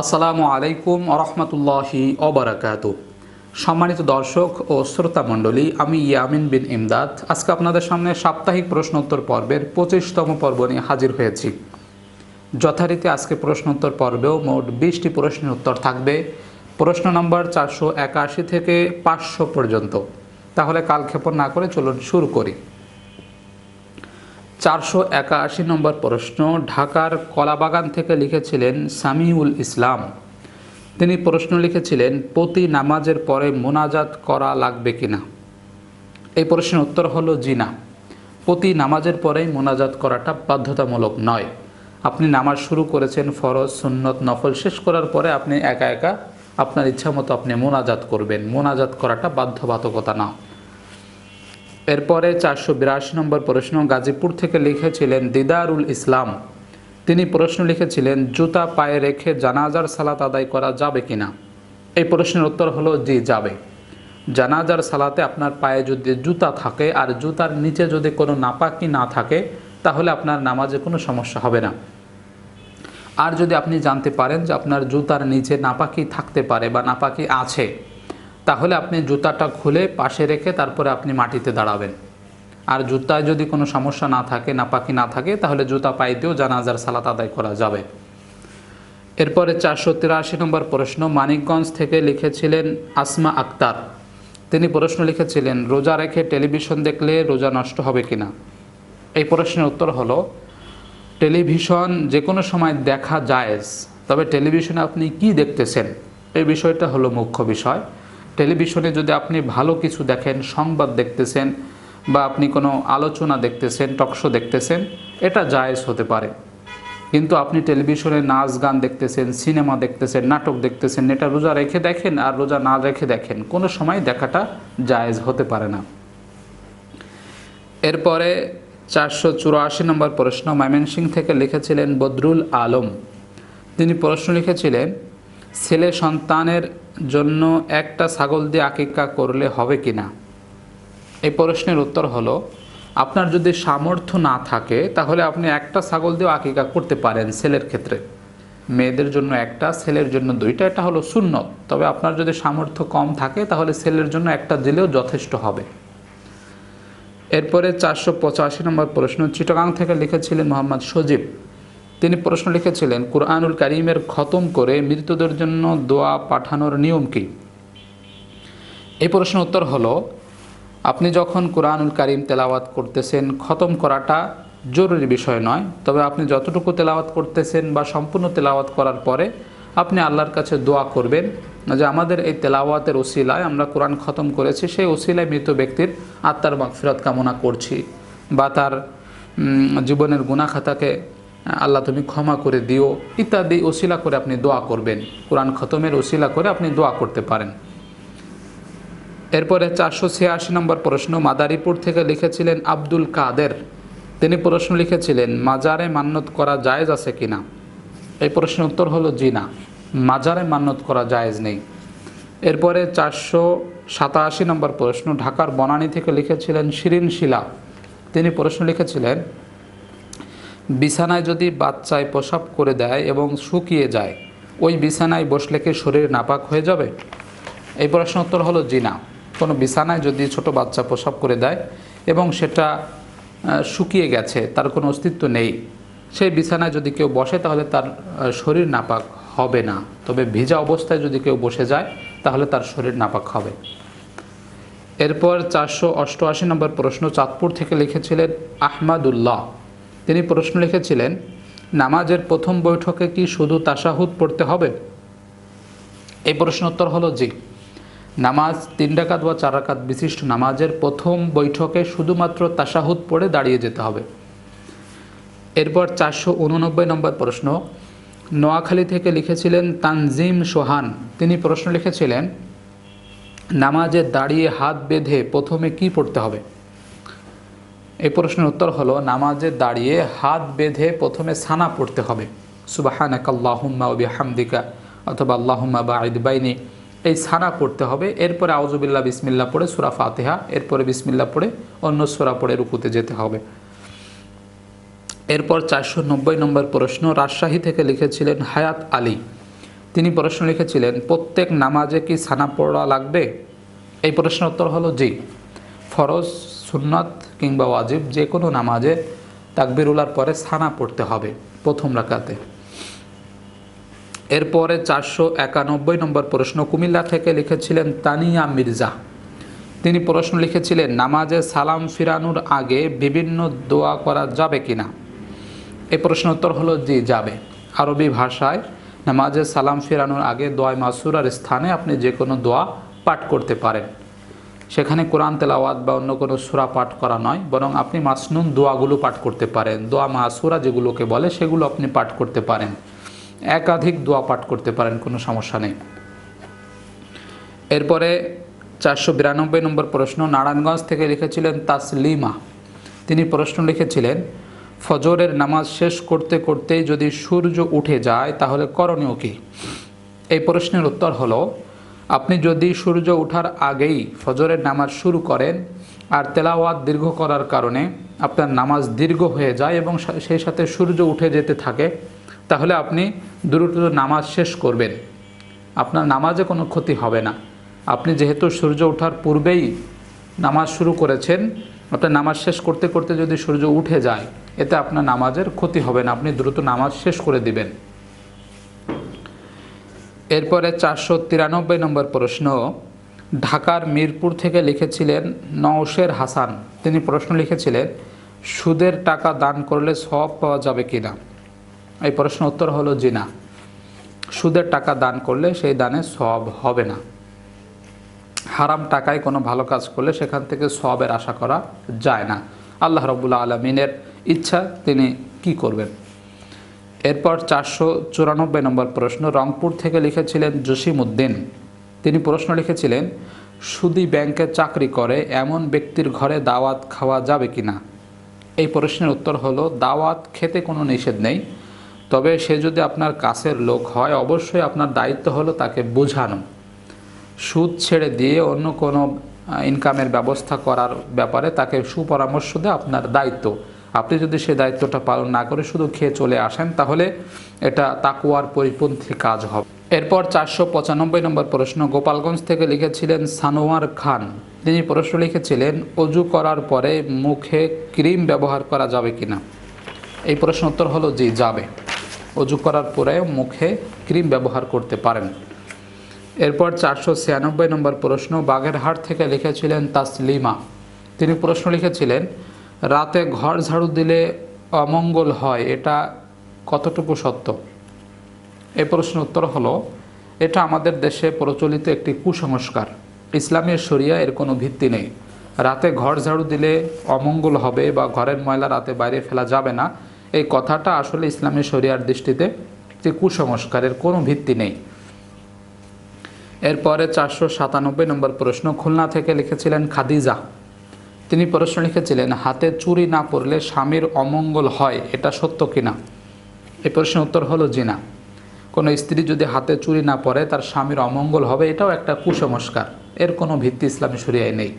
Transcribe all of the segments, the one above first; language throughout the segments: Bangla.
আসসালামু আলাইকুম আরহামতুল্লাহি অবরাকাত সম্মানিত দর্শক ও শ্রোতা মণ্ডলী, আমি ইয়ামিন বিন ইমদাদ। আজকে আপনাদের সামনে সাপ্তাহিক প্রশ্নোত্তর পর্বের পঁচিশতম পর্ব নিয়ে হাজির হয়েছি। যথারীতি আজকে প্রশ্নোত্তর পর্বেও মোট বিশটি প্রশ্নের উত্তর থাকবে। প্রশ্ন নম্বর চারশো একাশি থেকে পাঁচশো পর্যন্ত। তাহলে কালক্ষেপণ না করে চলুন শুরু করি। চারশো একাশি নম্বর প্রশ্ন, ঢাকার কলাবাগান থেকে লিখেছিলেন সামিউল ইসলাম। তিনি প্রশ্ন লিখেছিলেন, প্রতি নামাজের পরে মোনাজাত করা লাগবে কিনা? এই প্রশ্নের উত্তর হলো জি না। প্রতি নামাজের পরেই মোনাজাত করাটা বাধ্যতামূলক নয়। আপনি নামাজ শুরু করেছেন, ফরজ, সুন্নত, নফল শেষ করার পরে আপনি একা একা আপনার ইচ্ছা মতো আপনি মোনাজাত করবেন। মোনাজাত করাটা বাধ্যবাধকতা না। এরপরে চারশো বিরাশি নম্বর প্রশ্ন গাজীপুর থেকে লিখেছিলেন দিদারুল ইসলাম। তিনি প্রশ্ন লিখেছিলেন, জুতা পায়ে রেখে জানাজার সালাত আদায় করা যাবে কিনা এই প্রশ্নের উত্তর হলো, জি, যাবে। জানাজার সালাতে আপনার পায়ে যদি জুতা থাকে আর জুতার নিচে যদি কোনো নাপাকি না থাকে, তাহলে আপনার নামাজে কোনো সমস্যা হবে না। আর যদি আপনি জানতে পারেন যে আপনার জুতার নিচে নাপাকি থাকতে পারে বা নাপাকি আছে তাহলে আপনি জুতাটা খুলে পাশে রেখে তারপরে আপনি মাটিতে দাঁড়াবেন। আর জুতায় যদি কোনো সমস্যা না থাকে, নাপাকি না থাকে, তাহলে জুতা পাইতেও জানাজার সালাত আদায় করা যাবে। এরপরে চারশো তিরাশি নম্বর প্রশ্ন, মানিকগঞ্জ থেকে লিখেছিলেন আসমা আক্তার। তিনি প্রশ্ন লিখেছিলেন, রোজা রেখে টেলিভিশন দেখলে রোজা নষ্ট হবে কিনা? এই প্রশ্নের উত্তর হলো, টেলিভিশন যে কোনো সময় দেখা জায়েজ তবে টেলিভিশনে আপনি কি দেখতেছেন? এই বিষয়টা হলো মুখ্য বিষয়। টেলিভিশনে যদি আপনি ভালো কিছু দেখেন, সংবাদ দেখতেছেন বা আপনি কোনো আলোচনা দেখতেছেন টকশো দেখতেছেন, এটা জায়েজ হতে পারে। কিন্তু আপনি টেলিভিশনে নাচ গান দেখতেছেন, সিনেমা দেখতেছেন, নাটক দেখতেছেন, এটা রোজা রেখে দেখেন আর রোজা না রেখে দেখেন, কোনো সময় দেখাটা জায়েজ হতে পারে না। এরপরে চারশো চুরাশি নম্বর প্রশ্ন ময়মনসিং থেকে লিখেছিলেন বদরুল আলম। তিনি প্রশ্ন লিখেছিলেন ছেলে সন্তানের জন্য একটা ছাগল দিয়ে আকিকা করলে হবে কি না? এই প্রশ্নের উত্তর হলো, আপনার যদি সামর্থ্য না থাকে, তাহলে আপনি একটা ছাগল দিয়েও আকিকা করতে পারেন ছেলের ক্ষেত্রে। মেয়েদের জন্য একটা, ছেলের জন্য দুইটা, এটা হলো সুন্নত। তবে আপনার যদি সামর্থ্য কম থাকে, তাহলে ছেলের জন্য একটা দিলেও যথেষ্ট হবে। এরপরে চারশো পঁচাশি নম্বর প্রশ্ন, চিটগাং থেকে লিখেছিলেন মোহাম্মদ সজীব তিনি প্রশ্ন লিখেছিলেন, কুরআনুল করিমের খতম করে মৃতদের জন্য দোয়া পাঠানোর নিয়ম কী? এই প্রশ্ন উত্তর হলো, আপনি যখন কোরআনুল করিম তেলাওয়াত করতেছেন, খতম করাটা জরুরি বিষয় নয়। তবে আপনি যতটুকু তেলাওয়াত করতেছেন বা সম্পূর্ণ তেলাওয়াত করার পরে আপনি আল্লাহর কাছে দোয়া করবেন যে, আমাদের এই তেলাওয়াতের ওসিলায় আমরা কোরআন খতম করেছি, সেই ওসিলায় মৃত ব্যক্তির আত্মার মাগফিরাত কামনা করছি বা তার জীবনের গুণাখাতাকে আল্লাহ তুমি ক্ষমা করে দিও, ইত্যাদি ওসিলা করে আপনি দোয়া করবেন। কোরআন খতমের ওসিলা করে আপনি দোয়া করতে পারেন। এরপরে চারশো ছিয়াশি নম্বর প্রশ্ন, মাদারীপুর থেকে লিখেছিলেন আব্দুল কাদের। তিনি প্রশ্ন লিখেছিলেন, মাজারে মান্যত করা জায়েজ আছে কিনা? এই প্রশ্নের উত্তর হলো জি না, মাজারে মান্যত করা জায়েজ নেই। এরপরে চারশো সাতাশি নম্বর প্রশ্ন, ঢাকার বনানী থেকে লিখেছিলেন শিরিন শিলা। তিনি প্রশ্ন লিখেছিলেন বিছানায় যদি বাচ্চায় প্রসাব করে দেয় এবং শুকিয়ে যায়, ওই বিছানায় বসলে কি শরীর নাপাক হয়ে যাবে? এই প্রশ্ন উত্তর হলো জি না। কোনো বিছানায় যদি ছোট বাচ্চা প্রসাব করে দেয় এবং সেটা শুকিয়ে গেছে, তার কোনো অস্তিত্ব নেই, সেই বিছানায় যদি কেউ বসে তাহলে তার শরীর নাপাক হবে না। তবে ভিজা অবস্থায় যদি কেউ বসে যায়, তাহলে তার শরীর নাপাক হবে। এরপর চারশো অষ্টআশি নম্বর প্রশ্ন চাঁদপুর থেকে লিখেছিলেন আহমাদুল্লাহ। তিনি প্রশ্ন লিখেছিলেন, নামাজের প্রথম বৈঠকে কি শুধু তাসাহুদ পড়তে হবে? এই প্রশ্ন উত্তর হলো জি। নামাজ তিন ডাকাত বা চার রাকাত বিশিষ্ট নামাজের প্রথম বৈঠকে শুধুমাত্র তাসাহুদ পড়ে দাঁড়িয়ে যেতে হবে। এরপর চারশো উননব্বই নম্বর প্রশ্ন। নোয়াখালী থেকে লিখেছিলেন তানজিম সোহান। তিনি প্রশ্ন লিখেছিলেন, নামাজে দাঁড়িয়ে হাত বেঁধে প্রথমে কি পড়তে হবে? এই প্রশ্নের উত্তর হলো, নামাজে দাঁড়িয়ে হাত বেঁধে প্রথমে সানা পড়তে হবে। সুবাহানাক আল্লাহুম্মা ওবি হামদিকা অথবা আল্লাহুম্মা বা বাইনি। এই সানা পড়তে হবে। এরপরে আউজুবিল্লা বিসমিল্লা পড়ে সুরা ফাতেহা, এরপরে বিসমিল্লা পড়ে অন্য সুরা পড়ে রুকুতে যেতে হবে। এরপর চারশো নব্বই নম্বর প্রশ্ন, রাজশাহী থেকে লিখেছিলেন হায়াত আলী। তিনি প্রশ্ন লিখেছিলেন, প্রত্যেক নামাজে কি সানা পড়া লাগবে? এই প্রশ্নের উত্তর হলো জি। ফরজ, সুন্নত কিংবা ওয়াজিব যে কোনো নামাজে তাকবিরুলার পরে সানা পড়তে হবে প্রথম রাকাতে। এরপরে চারশো একানব্বই নম্বর প্রশ্ন, কুমিল্লা থেকে লিখেছিলেন তানিয়া মির্জা। তিনি প্রশ্ন লিখেছিলেন, নামাজে সালাম ফিরানোর আগে বিভিন্ন দোয়া করা যাবে কিনা? এই প্রশ্ন উত্তর হলো, জি, যাবে। আরবি ভাষায়, নামাজে সালাম ফিরানোর আগে দোয়া মাসুরার স্থানে আপনি যে কোনো দোয়া পাঠ করতে পারেন। সেখানে কোরআন তেলাওয়াত বা অন্য কোনো সুরা পাঠ করা নয়, বরং আপনি মাসনুন দোয়াগুলো পাঠ করতে পারেন। দোয়া মাসুরা যেগুলোকে বলে, সেগুলো আপনি পাঠ করতে পারেন। একাধিক দোয়া পাঠ করতে পারেন, কোনো সমস্যা নেই। এরপরে চারশো বিরানব্বই নম্বর প্রশ্ন, নারায়ণগঞ্জ থেকে লিখেছিলেন তাসলিমা। তিনি প্রশ্ন লিখেছিলেন, ফজরের নামাজ শেষ করতে করতেই যদি সূর্য উঠে যায়, তাহলে করণীয় কী? এই প্রশ্নের উত্তর হলো আপনি যদি সূর্য ওঠার আগেই ফজরের নামাজ শুরু করেন আর তেলাওয়াত দীর্ঘ করার কারণে আপনার নামাজ দীর্ঘ হয়ে যায় এবং সেই সাথে সূর্য উঠে যেতে থাকে, তাহলে আপনি দ্রুত নামাজ শেষ করবেন। আপনার নামাজে কোনো ক্ষতি হবে না। আপনি যেহেতু সূর্য ওঠার পূর্বেই নামাজ শুরু করেছেন আপনার নামাজ শেষ করতে করতে যদি সূর্য উঠে যায়, এতে আপনার নামাজের ক্ষতি হবে না। আপনি দ্রুত নামাজ শেষ করে দিবেন। এরপরে চারশো তিরানব্বই নম্বর প্রশ্ন, ঢাকার মিরপুর থেকে লিখেছিলেন নওশের হাসান। তিনি প্রশ্ন লিখেছিলেন, সুদের টাকা দান করলে সব পাওয়া যাবে কি না এই প্রশ্ন উত্তর হলো জি না। সুদের টাকা দান করলে সেই দানে সব হবে না। হারাম টাকায় কোনো ভালো কাজ করলে সেখান থেকে সবের আশা করা যায় না। আল্লাহ রবুল্লা আলমিনের ইচ্ছা, তিনি কি করবেন? এরপর চারশো চুরানব্বই নম্বর প্রশ্ন, রংপুর থেকে লিখেছিলেন জসিম উদ্দিন। তিনি প্রশ্ন লিখেছিলেন, সুদি ব্যাংকে চাকরি করে এমন ব্যক্তির ঘরে দাওয়াত খাওয়া যাবে কি না এই প্রশ্নের উত্তর হলো, দাওয়াত খেতে কোনো নিষেধ নেই। তবে সে যদি আপনার কাছের লোক হয়, অবশ্যই আপনার দায়িত্ব হলো তাকে বোঝানো। সুদ ছেড়ে দিয়ে অন্য কোনো ইনকামের ব্যবস্থা করার ব্যাপারে তাকে সুপরামর্শ দেওয়া আপনার দায়িত্ব। আপনি যদি সে দায়িত্বটা পালন না করে শুধু খেয়ে চলে আসেন, তাহলে এটা তাকুয়ার পরিপন্থী কাজ হবে। এরপর চারশো পঁচানব্বই নম্বর প্রশ্ন গোপালগঞ্জ থেকে লিখেছিলেন সানোয়ার খান। তিনি প্রশ্ন লিখেছিলেন, অজু করার পরে মুখে ক্রিম ব্যবহার করা যাবে কিনা? এই প্রশ্ন উত্তর হলো, জি, যাবে। অজু করার পরে মুখে ক্রিম ব্যবহার করতে পারেন। এরপর চারশো ছিয়ানব্বই নম্বর প্রশ্ন বাগেরহাট থেকে লিখেছিলেন তাসলিমা। তিনি প্রশ্ন লিখেছিলেন রাতে ঘর ঝাড়ু দিলে অমঙ্গল হয়, এটা কতটুকু সত্য? এ প্রশ্ন উত্তর হলো, এটা আমাদের দেশে প্রচলিত একটি কুসংস্কার। ইসলামের শরিয়া এর কোনো ভিত্তি নেই। রাতে ঘর ঝাড়ু দিলে অমঙ্গল হবে বা ঘরের ময়লা রাতে বাইরে ফেলা যাবে না, এই কথাটা আসলে ইসলামের শরিয়ার দৃষ্টিতে যে কুসংস্কারের কোনো ভিত্তি নেই। এরপরে চারশো সাতানব্বই নম্বর প্রশ্ন খুলনা থেকে লিখেছিলেন খাদিজা। তিনি প্রশ্ন লিখেছিলেন, হাতে চুরি না পড়লে স্বামীর অমঙ্গল হয়, এটা সত্য কিনা? এই প্রশ্নের উত্তর হলো, জি না। কোনো স্ত্রী যদি হাতে চুরি না পরে, তার স্বামীর অমঙ্গল হবে, এটাও একটা কুসংস্কার। এর কোনো ভিত্তি ইসলামী শরিয়ায় নেই।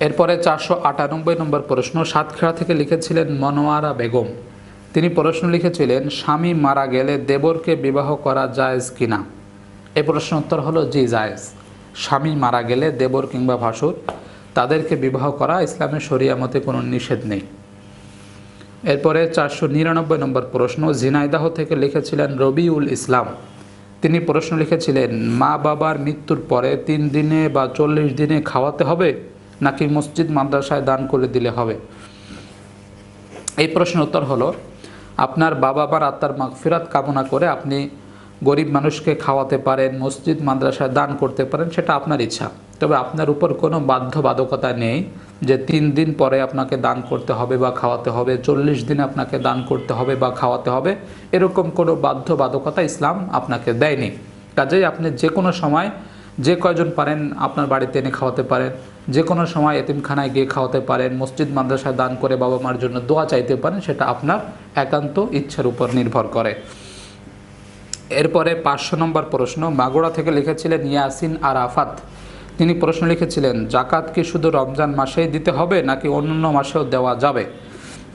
এরপরে চারশো আটানব্বই নম্বর প্রশ্ন সাতক্ষীরা থেকে লিখেছিলেন মনোয়ারা বেগম। তিনি প্রশ্ন লিখেছিলেন, স্বামী মারা গেলে দেবরকে বিবাহ করা জায়েজ কিনা? এ প্রশ্ন উত্তর হলো, জি, জায়েজ। স্বামী মারা গেলে দেবর কিংবা ভাসুর তাদেরকে বিবাহ করা ইসলামের শরিয়া মতে কোনো নিষেধ নেই। এরপরে চারশো নিরানব্বই নম্বর প্রশ্ন, ঝিনাইদাহ থেকে লিখেছিলেন রবিউল ইসলাম। তিনি প্রশ্ন লিখেছিলেন, মা বাবার মৃত্যুর পরে তিন দিনে বা চল্লিশ দিনে খাওয়াতে হবে নাকি মসজিদ মাদ্রাসায় দান করে দিলে হবে? এই প্রশ্নের উত্তর হলো, আপনার বাবা মার আত্মার মাগফিরাত কামনা করে আপনি গরিব মানুষকে খাওয়াতে পারেন, মসজিদ, মাদ্রাসায় দান করতে পারেন, সেটা আপনার ইচ্ছা। তবে আপনার উপর কোনো বাধ্যবাধকতা নেই যে তিন দিন পরে আপনাকে দান করতে হবে বা খাওয়াতে হবে, চল্লিশ দিন আপনাকে দান করতে হবে বা খাওয়াতে হবে, এরকম কোনো বাধ্যবাধকতা ইসলাম আপনাকে দেয়নি। কাজেই আপনি যে কোনো সময় যে কয়জন পারেন আপনার বাড়িতে এনে খাওয়াতে পারেন, যে কোনো সময় এতিমখানায় গিয়ে খাওয়াতে পারেন, মসজিদ, মাদ্রাসায় দান করে বাবা মার জন্য দোয়া চাইতে পারেন, সেটা আপনার একান্ত ইচ্ছার উপর নির্ভর করে। এরপরে পাঁচশো নম্বর প্রশ্ন, মাগুরা থেকে লিখেছিলেন ইয়াসিন আরাফাত। তিনি প্রশ্ন লিখেছিলেন, জাকাত কি শুধু রমজান মাসেই দিতে হবে নাকি অন্যান্য মাসেও দেওয়া যাবে?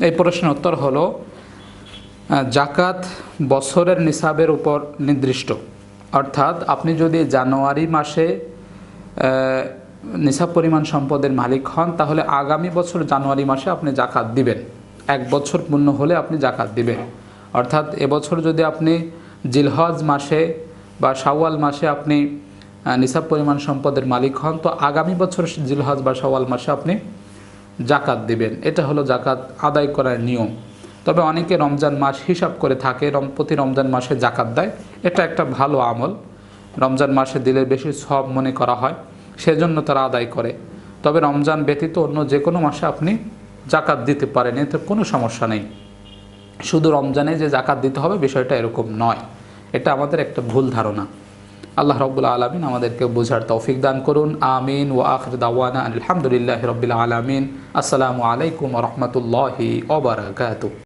এই প্রশ্নের উত্তর হলো জাকাত বছরের নিসাবের উপর নির্দিষ্ট। অর্থাৎ আপনি যদি জানুয়ারি মাসে নিসাব পরিমাণ সম্পদের মালিক হন, তাহলে আগামী বছর জানুয়ারি মাসে আপনি জাকাত দিবেন। এক বছর পূর্ণ হলে আপনি জাকাত দিবেন। অর্থাৎ এবছর যদি আপনি জিলহজ মাসে বা শাওয়াল মাসে আপনি নিসাব পরিমাণ সম্পদের মালিক হন, তো আগামী বছর জিলহজ বা শাওয়াল মাসে আপনি জাকাত দিবেন। এটা হলো জাকাত আদায় করার নিয়ম। তবে অনেকে রমজান মাস হিসাব করে থাকে প্রতি রমজান মাসে জাকাত দেয়। এটা একটা ভালো আমল। রমজান মাসে দিলে বেশি সব মনে করা হয়, সেজন্য তারা আদায় করে। তবে রমজান ব্যতীত অন্য যে কোনো মাসে আপনি জাকাত দিতে পারেন, এতে কোনো সমস্যা নেই। শুধু রমজানে যে জাকাত দিতে হবে, বিষয়টা এরকম নয়। এটা আমাদের একটা ভুল ধারণা। আল্লাহ রব্বুল আলমিন আমাদেরকে বোঝার তৌফিক দান করুন। আমিন ও আখর দাওয়ানা আলহামদুলিল্লাহ রবিল আলমিন। আসসালামু আলাইকুম রহমতুল্লাহি ওবরাকাতু